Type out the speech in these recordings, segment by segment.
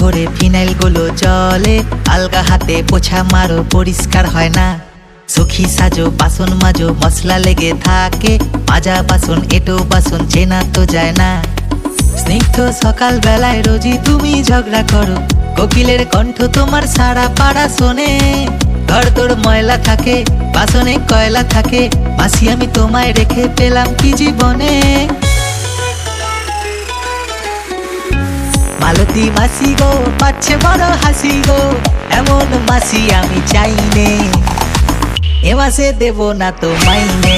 করে ফিনাইলগুলো জলে। আলগা হাতে পোছা মারো, পরিষ্কার হয় না। সুখী সাজো, বাসন মাজো, মশলা লেগে থাকে। মাজা বাসন, এটো বাসন, চেনা তো যায় না। স্নিগ্ধ সকাল বেলায় রোজি তুমি ঝগড়া করো। কোকিলের কণ্ঠ তোমার সারা পাড়া শোনে। ঘর তোর ময়লা থাকে, বাসনে কয়লা থাকে। মাসি আমি তোমায় রেখে পেলাম কি জীবনে? মালতী মাসি গো, পাচ্ছে বড় হাসি গো, এমন মাসি আমি চাইনে এ মাসে দেব না তো মাইনে।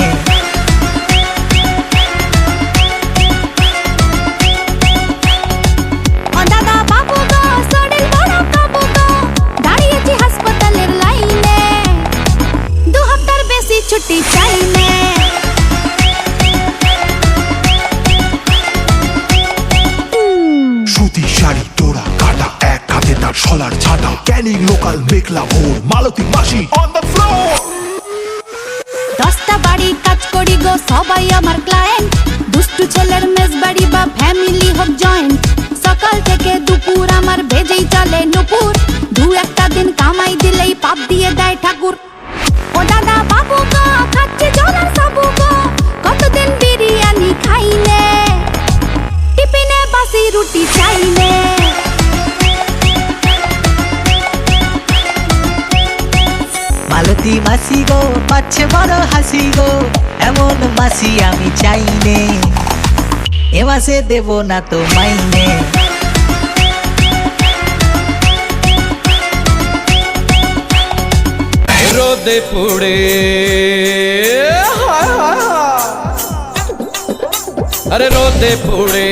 শাড়ি তোরা কাটা, এক হাতে তার সলার ছাটা। ক্যানিং লোকাল মেঘলা ভোর, মালতী মাসি অন দ্য ফ্লোর দশটা বাড়ি কাজ করি গো, সবাই আমার ক্লায়েন্ট দুষ্টু ছেলের মেজ বাড়ি বা ফ্যামিলি হোক জয়েন্ট সকাল থেকে দুপুর আমার ভেজেই চলে নুপুর। দু একটা দিন কামাই দিলেই পাপ দিয়ে দেয় ঠাকুর। ও দাদা বাবু গো, খাচ্ছে জোরার সাবু মাসি গো পাচ্ছে বড় হাসি গো এমন মাসি আমি চাইনে এ মাসে দেব না তো মাইনে। রোদে পুড়ে। আরে রোদে পুড়ে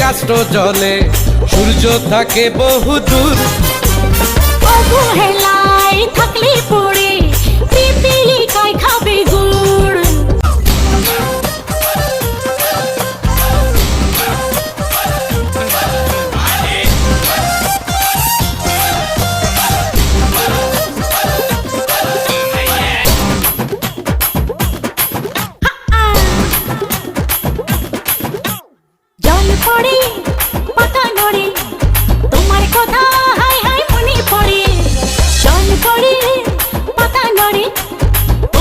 কাষ্ট জলে সূর্য থাকে বহু দূর অবহেলায়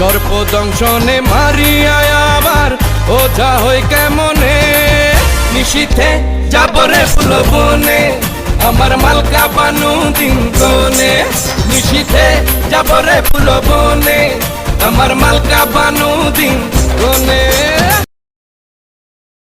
সর্প দংশনে মারিয়া আবার, ওঝা হই কেমনে? নিশীথে যাবরে ফুল বনে আমার মালকা বানু দিন কোনে নিশীথে যাবরে ফুল বনে আমার মালকা বানু দিন গনে